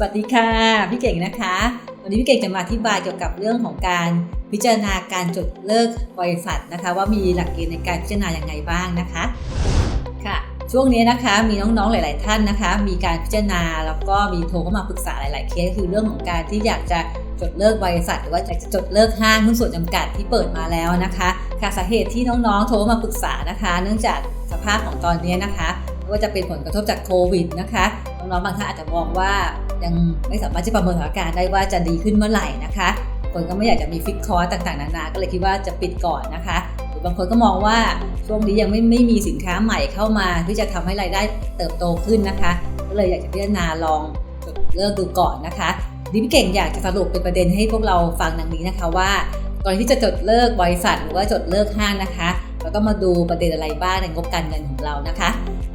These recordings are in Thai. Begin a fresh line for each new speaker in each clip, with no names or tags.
สวัสดีค่ะ พี่เก่งนะคะ วันนี้พี่เก่งจะมาอธิบายเกี่ยวกับเรื่องของการพิจารณาการจดเลิกบริษัทนะคะ ว่ามีหลักเกณฑ์ในการพิจารณาอย่างไงบ้างนะคะค่ะ ช่วงนี้นะคะมีน้องๆหลาย ๆ ท่านนะคะ มีการพิจารณาแล้วก็มีโทรเข้ามาปรึกษาหลาย ๆ เคสคือเรื่องของการที่อยากจะจดเลิกบริษัทหรือว่าอยากจะจดเลิกห้างหุ้นส่วนจำกัดที่เปิดมาแล้วนะคะค่ะสาเหตุที่น้องๆโทรมาปรึกษานะคะ เนื่องจากสภาพของตอนนี้นะคะว่าจะเป็นผลกระทบจากโควิดนะคะน้องๆบางท่านอาจจะมองว่า ยังไม่สามารถจะประเมินสถานการณ์ได้ว่าจะดีขึ้นเมื่อไหร่นะคะ คนก็ไม่อยากจะมีฟิกคอร์ต่างๆนานา ก็เลยคิดว่าจะปิดก่อนนะคะหรือบางคนก็มองว่าช่วงนี้ยังไม่ไม่มีสินค้าใหม่เข้ามาที่จะทำให้รายได้เติบโตขึ้นนะคะ ก็เลยอยากจะพิจารณาลองจดเลิกดูก่อนนะคะดิพี่เก่งอยากจะสรุปเป็นประเด็นให้พวกเราฟังดังนี้นะคะว่าก่อนที่จะจดเลิกบริษัทหรือว่าจดเลิกห้างนะคะเราต้องมาดูประเด็นอะไรบ้างในงบการเงินของเรานะคะ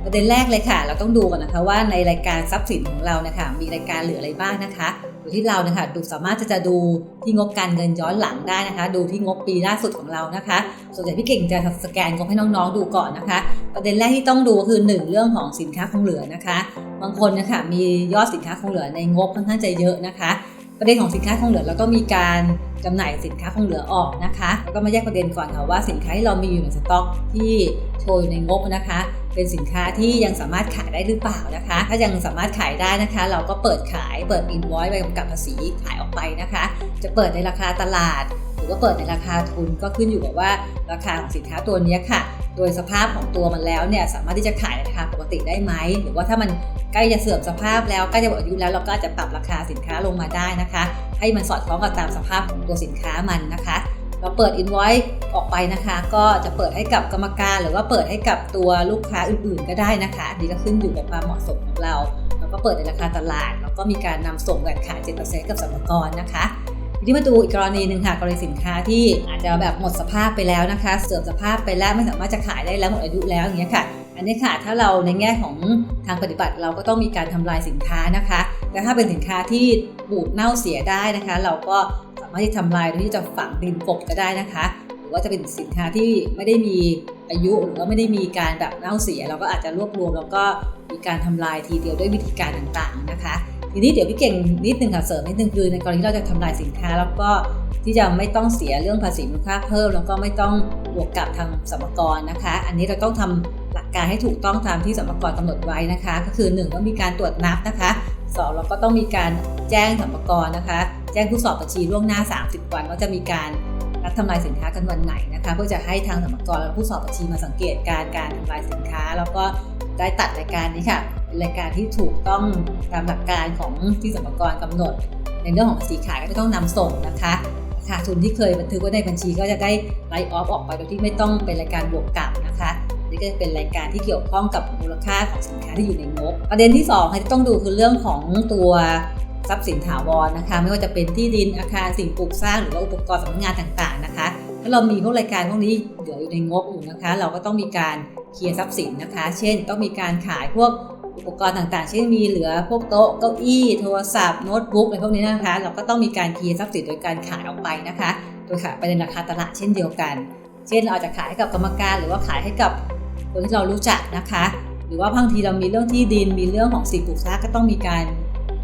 ประเด็นแรกเลยค่ะ เราต้องดูก่อนนะคะว่าในรายการทรัพย์สินของเรานะคะมีรายการเหลืออะไรบ้างนะคะโดยที่เรานะคะดูสามารถจะจะดูที่งบการเงินย้อนหลังได้นะคะ ดูที่งบปีล่าสุดของเรานะคะ ส่วนใหญ่พี่เก่งจะสแกนงบให้น้องๆดูก่อนนะคะ ประเด็นแรกที่ต้องดูก็คือ 1 เรื่องของสินค้าคงเหลือนะคะ บางคนนะคะมียอดสินค้าคงเหลือในงบค่อนข้างจะเยอะนะคะประเด็นของสินค้าคงเหลือเราก็มีการจำหน่ายสินค้าคงเหลือออกนะคะแล้วก็มาแยกประเด็นก่อนค่ะว่าสินค้าที่เรามีอยู่ในสต็อกที่โชว์อยู่ในงบนะคะ เป็นสินค้าที่ยังสามารถขายได้หรือเปล่านะคะ ถ้ายังสามารถขายได้นะคะ เราก็เปิดขายเปิดอินวอยซ์ใบกำกับภาษีขายออกไปนะคะ จะเปิดในราคาตลาด หรือว่าเปิดในราคาทุนก็ขึ้นอยู่กับว่าราคาของสินค้าตัวนี้ค่ะ โดยสภาพของตัวมันแล้วเนี่ยสามารถที่จะขายในราคาปกติได้ไหมหรือว่าถ้ามันใกล้จะเสื่อมสภาพแล้วใกล้จะหมดอายุแล้วเราก็จะปรับราคาสินค้าลงมาได้นะคะ ให้มันสอดคล้องกับตามสภาพของตัวสินค้ามันนะคะ เราเปิดอินไว้ออกไปนะคะ ก็จะเปิดให้กับกรรมการหรือว่าเปิดให้กับตัวลูกค้าอื่นๆ ก็ได้นะคะอันนี้ก็ขึ้นอยู่กับความเหมาะสมของเราแล้วก็เปิดในราคาตลาด แล้วก็มีการนำส่งแหวนขาย7%กับสรรพากรนะคะทีนี้มาดูอีกกรณีหนึ่งค่ะกรณีสินค้าที่อาจจะแบบหมดสภาพไปแล้วนะคะ เสื่อมสภาพไปแล้วไม่สามารถจะขายได้แล้วหมดอายุแล้วอย่างเงี้ยค่ะอันนี้ค่ะถ้าเราในแง่ของทางปฏิบัติเราก็ต้องมีการทำลายสินค้านะคะ แต่ถ้าเป็นสินค้าที่บูดเน่าเสียได้นะคะ เราก็ามารถที่ทำลายโดยที่จะฝังดินกบก็ได้นะคะ หรือว่าจะเป็นสินค้าที่ไม่ได้มีอายุหรือว่าไม่ได้มีการแบบเน่าเสีย เราก็อาจจะรวบรวมแล้วก็มีการทำลายทีเดียวด้วยวิธีการต่างๆนะคะ ทีนี้เดี๋ยวพี่เก่งนิดนึงค่ะเสริมนิดนึงคือในกรณีที่เราจะทำลายสินค้า แล้วก็ที่จะไม่ต้องเสียเรื่องภาษีมูลค่าเพิ่ม แล้วก็ไม่ต้องบวกกับทางสรรกรนะคะ อันนี้เราต้องทำหลักการให้ถูกต้องตามที่สรรกรกำหนดไว้นะคะ ก็คือ1ต้องมีการตรวจนับนะคะ 2เราก็ต้องมีการแจ้งสรรพากรนะคะ แจ้งผู้สอบบัญชีล่วงหน้า 30 วันว่าจะมีการนัดทำลายสินค้ากันวันไหนนะคะ เพื่อจะให้ทางสรรพากรและผู้สอบบัญชีมาสังเกตการการทำลายสินค้า แล้วก็ได้ตัดรายการนี้ค่ะเป็นรายการที่ถูกต้องตามหลักการของที่สรรพากรกำหนด ในเรื่องของภาษีขายก็จะต้องนำส่งนะคะขาดทุนที่เคยบันทึกไว้ในบัญชีก็จะได้ไลฟ์ออฟออกไปโดยที่ไม่ต้องเป็นรายการบวกกลับนะคะ นี่ก็จะเป็นรายการที่เกี่ยวข้องกับมูลค่าของสินค้าที่อยู่ในงบ ประเด็นที่2ที่ต้องดูคือเรื่องของตัวทรัพย์สินถาวรนะคะ ไม่ว่าจะเป็นที่ดินอาคารสิ่งปลูกสร้างหรือว่าอุปกรณ์สำนักงานต่างๆนะคะถ้าเรามีพวกรายการพวกนี้เหลืออยู่ในงบอยู่นะคะ เราก็ต้องมีการเคลียร์ทรัพย์สินนะคะ เช่น ต้องมีการขายพวกอุปกรณ์ต่างๆ เช่นมีเหลือพวกโต๊ะเก้าอี้โทรศัพท์โน้ตบุ๊กอะไรพวกนี้นะคะ เราก็ต้องมีการเคลียร์ทรัพย์สินโดยการขายออกไปนะคะ โดยขายไปในราคาตลาดเช่นเดียวกัน เช่นเราจะขายให้กับกรรมการหรือว่าขายให้กับ คนที่เรารู้จักนะคะ หรือว่าบางทีเรามีเรื่องที่ดินมีเรื่องของสิ่งปลูกสร้างก็ต้องมีการ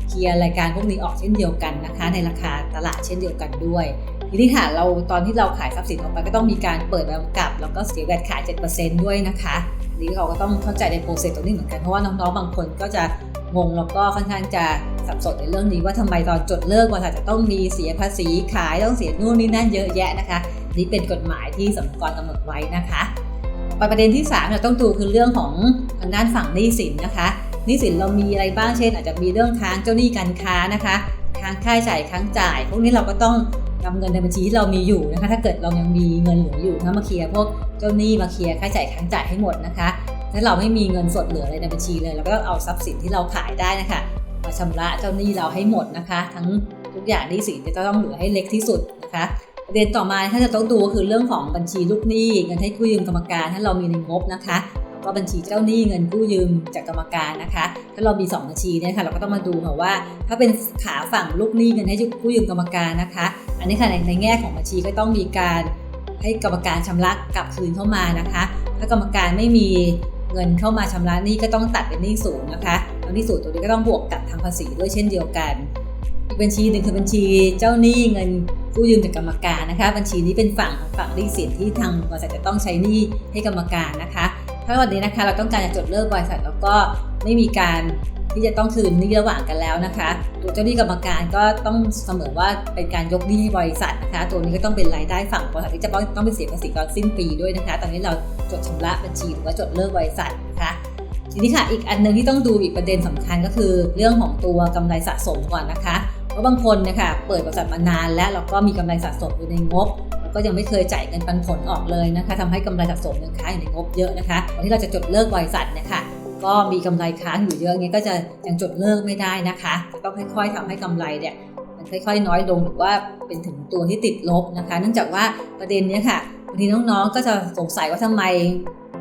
เคลียร์รายการพวกนี้ออกเช่นเดียวกันนะคะ ในราคาตลาดเช่นเดียวกันด้วยทีนี้ค่ะเราตอนที่เราขายทรัพย์สินออกไปก็ต้องมีการเปิดแบบกลับ แล้วก็เสียแวดขาย 7%ด้วยนะคะนี้เราก็ต้องเข้าใจในโปรเซสตรงนี้เหมือนกันเพราะว่าน้องๆบางคนก็จะงงแล้วก็ค่อนข้างจะสับสนในเรื่องนี้ว่าทำไมตอนจดเลิกบริษัทจะต้องมีเสียภาษีขายต้องเสียนู่นนี่นั่นเยอะแยะนะคะ นี่เป็นกฎหมายที่สำกรกำหนดไว้นะคะ ปประเด็นที่3เราต้องดูคือเรื่องของทางด้านฝั่งหนี้สินนะคะหนี้สินเรามีอะไรบ้างเช่น อาจจะมีเรื่องค้างเจ้าหนี้การค้านะคะค้างค่าใช้จ่ายค้างจ่าย พวกนี้เราก็ต้องนำเงินในบัญชีที่เรามีอยู่นะคะ ถ้าเกิดเรายังมีเงินเหลืออยู่ถ้ามาเคลียร์พวกเจ้าหนี้มาเคลียร์ค่าใช้จ่ายค้างจ่ายให้หมดนะคะ ถ้าเราไม่มีเงินสดเหลืออะไรในบัญชีเลย เราก็เอาทรัพย์สินที่เราขายได้นะคะมาชำระเจ้าหนี้เราให้หมดนะคะ ทั้งทุกอย่างหนี้สินจะต้องเหลือให้เล็กที่สุดนะคะ ประเด็นต่อมาถ้าจะต้องดูก็คือเรื่องของบัญชีลูกหนี้เงินให้กู้ยืมกรรมการ ถ้าเรามีในงบนะคะก็บัญชีเจ้าหนี้เงินกู้ยืมจากกรรมการนะคะ ถ้าเรามี 2 บัญชีเนี่ยค่ะเราก็ต้องมาดูค่ะว่า ถ้าเป็นขาฝั่งลูกหนี้เงินให้กู้ยืมกรรมการนะคะ อันนี้ค่ะในในแง่ของบัญชีก็ต้องมีการให้กรรมการชำระกลับคืนเข้ามานะคะ ถ้ากรรมการไม่มีเงินเข้ามาชำระหนี้ก็ต้องตัดเป็นหนี้สูงนะคะทั้งที่สูตรตัวนี้ก็ต้องบวกกับทางภาษีด้วยเช่นเดียวกัน อีกบัญชีหนึ่งคือบัญชีเจ้าหนี้เงิน กู้ยืมจากกรรมการนะคะ บัญชีนี้เป็นฝั่งฝั่งหนี้สินที่ทางบริษัทจะต้องใช้หนี้ให้กรรมการนะคะ ถ้าวันนี้นะคะเราต้องการจะจดเลิกบริษัทแล้วก็ไม่มีการที่จะต้องคืนหนี้ระหว่างกันแล้วนะคะ ตัวเจ้าหนี้กรรมการก็ต้องเสมอว่าเป็นการยกหนี้ให้บริษัทนะคะ ตัวนี้ก็ต้องเป็นรายได้ฝั่งบริษัทที่จะต้องต้องไปเสียภาษีก่อนสิ้นปีด้วยนะคะ ตอนนี้เราจดชำระบัญชีหรือว่าจดเลิกบริษัทนะคะทีนี้ค่ะอีกอันหนึงที่ต้องดูอีกประเด็นสำคัญก็คือ เรื่องของตัวกำไรสะสมก่อนนะคะ ราะบางคนนะคะเปิดบริษัทมานานแล้วแล้วก็มีกำไรสะสมอยู่ในงบแล้วก็ยังไม่เคยจ่ายเงินปันผลออกเลยนะคะทำให้กำไรสะสมยังค้างอยู่ในงบเยอะนะคะวันที่เราจะจดเลิกบริษัทนะคะก็มีกำไรค้างอยู่เยอะเงี้ยก็จะยังจดเลิกไม่ได้นะคะต้องค่อยๆทำให้กำไรเนี่ยมันค่อยๆ น้อยลงหรือว่าเป็นถึงตัวที่ติดลบนะคะ เนื่องจากว่าประเด็นเนี้ยค่ะบางทีน้องๆ ก็จะสงสัยว่าทำไม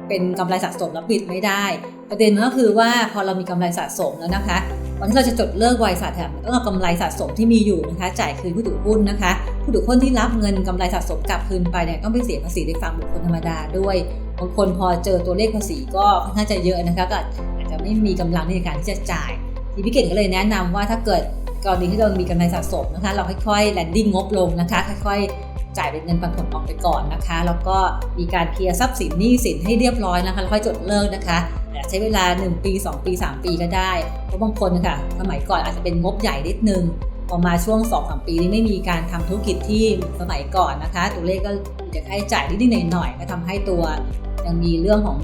เป็นกำไรสะสมแล้วปิดไม่ได้ ประเด็นก็คือว่าพอเรามีกำไรสะสมแล้วนะคะวันที่เราจะจดเลิกบริษัทค่ะต้องเอากำไรสะสมที่มีอยู่นะคะ จ่ายคืนผู้ถือหุ้นนะคะ ผู้ถือหุ้นที่รับเงินกำไรสะสมกลับคืนไปเนี่ยต้องไปเสียภาษีในฝั่งบุคคลธรรมดาด้วยบางคนพอเจอตัวเลขภาษีก็ค่อนข้างจะเยอะนะคะก็อาจจะไม่มีกำลังในการที่จะจ่ายทีพี่เก่งก็เลยแนะนำว่าถ้าเกิดกรณีที่เรามีกำไรสะสมนะคะ เราค่อยๆแลนดิ้งงบลงนะคะ ค่อยๆ จ่ายเป็นเงินปันผลออกไปก่อนนะคะ แล้วก็มีการเคลียร์ทรัพย์สินหนี้สินให้เรียบร้อยนะคะแล้วค่อยจดเลิกนะคะใช้เวลา 1 ปี 2 ปี 3 ปีก็ได้เพราะบางคนนะคะสมัยก่อนอาจจะเป็นงบใหญ่นิดนึงพอมาช่วง 2-3 ปีนี้ไม่มีการทำธุรกิจที่สมัยก่อนนะคะ ตัวเลขก็มีแต่ค่าใช้จ่ายนิดๆหน่อยๆก็ทำให้ตัวยังมีเรื่องของ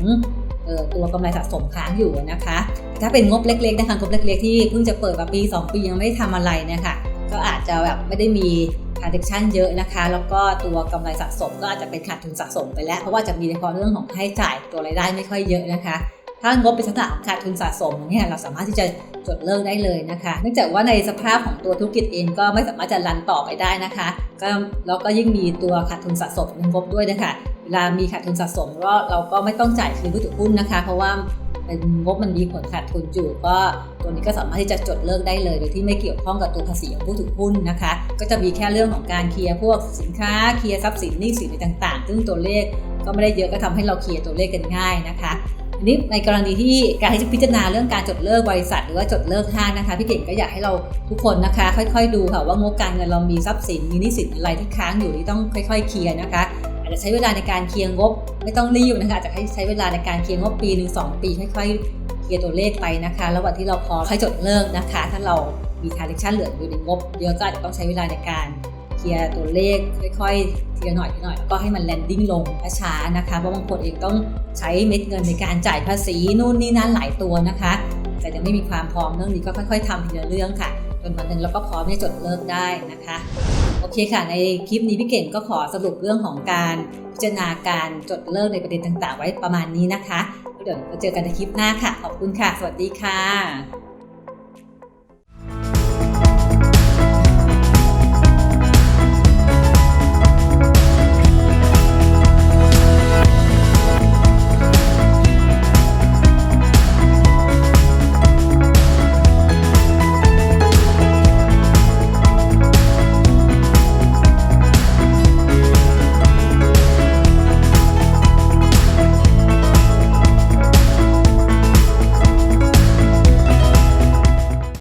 ออตัวกำไรสะสมค้างอยู่นะคะ ถ้าเป็นงบเล็กๆนะคะงบเล็ก ๆ ที่เพิ่งจะเปิดมาปี 2 ปียังไม่ได้ทำอะไรเนี่ยค่ะ ก็อาจจะแบบไม่ได้มี transaction เยอะนะคะ แล้วก็ตัวกำไรสะสมก็อาจจะเป็นขาดทุนสะสมไปแล้ว เพราะว่าจะมีเฉพาะเรื่องของค่าใช้จ่ายตัวรายได้ไม่ค่อยเยอะนะคะ ถ้างบเป็นลักษณะของขาดทุนสะสมเนี่ยเราสามารถที่จะจดเลิกได้เลยนะคะ เนื่องจากว่าในสภาพของตัวธุรกิจเองก็ไม่สามารถจะรันต่อไปได้นะคะก็แล้วก็ยิ่งมีตัวขาดทุนสะสมในงบด้วยนะคะเวลามีขาดทุนสะสมก็เราก็ไม่ต้องจ่ายคืนผู้ถือหุ้นนะคะ เพราะว่า เป็นงบมันมีผลขาดทุนอยู่ ก็ตัวนี้ก็สามารถที่จะจดเลิกได้เลย โดยที่ไม่เกี่ยวข้องกับตัวภาษีของผู้ถือหุ้นนะคะ ก็จะมีแค่เรื่องของการเคลียร์พวกสินค้าเคลียร์ทรัพย์สินหนี้สินต่างๆ ซึ่งตัวเลขก็ไม่ได้เยอะก็ทำให้เราเคลียร์ตัวเลขกันง่ายนะคะทีนี้ในกรณีที่การที่จะพิจารณาเรื่องการจดเลิกบริษัท หรือว่าจดเลิกห้างนะคะพี่เก่งก็อยากให้เราทุกคนนะคะ ค่อยๆ ดูค่ะว่างบการเงินเรามีทรัพย์สินมีนี้สินอะไรที่ค้างอยู่ที่ต้องค่อย ๆ เคลียร์นะคะ จะใช้เวลาในการเคลียร์งบ ไม่ต้องรีบนะคะอาจจะให้ใช้เวลาในการเคลียร์งบปีหนึ่งสองปีค่อยๆเคลียร์ตัวเลขไปนะคะแล้ววันที่เราพอค่อยจดเลิกนะคะ ถ้าเรามี transaction เหลืออยู่ในงบเยอะก็อาจจะต้องใช้เวลาในการเคลียร์ตัวเลขค่อยๆทีละหน่อยทีละหน่อยแล้วก็ให้มันแลนดิ้งลงช้าๆนะคะเพราะบางคนเองต้องใช้เม็ดเงินในการจ่ายภาษีนู่นนี่นั่นหลายตัวนะคะ แต่ยังไม่มีความพร้อมเรื่องนี้ก็ค่อย ๆทำทีละเรื่องค่ะ จนวันหนึ่งเราก็พร้อมที่จะจดเลิกได้นะคะ โอเคค่ะ ในคลิปนี้พี่เก่งก็ขอสรุปเรื่องของการพิจารณาการจดเลิกในประเด็นต่างๆ ไว้ประมาณนี้นะคะเดี๋ยวเราเจอกันในคลิปหน้าค่ะ ขอบคุณค่ะ สวัสดีค่ะ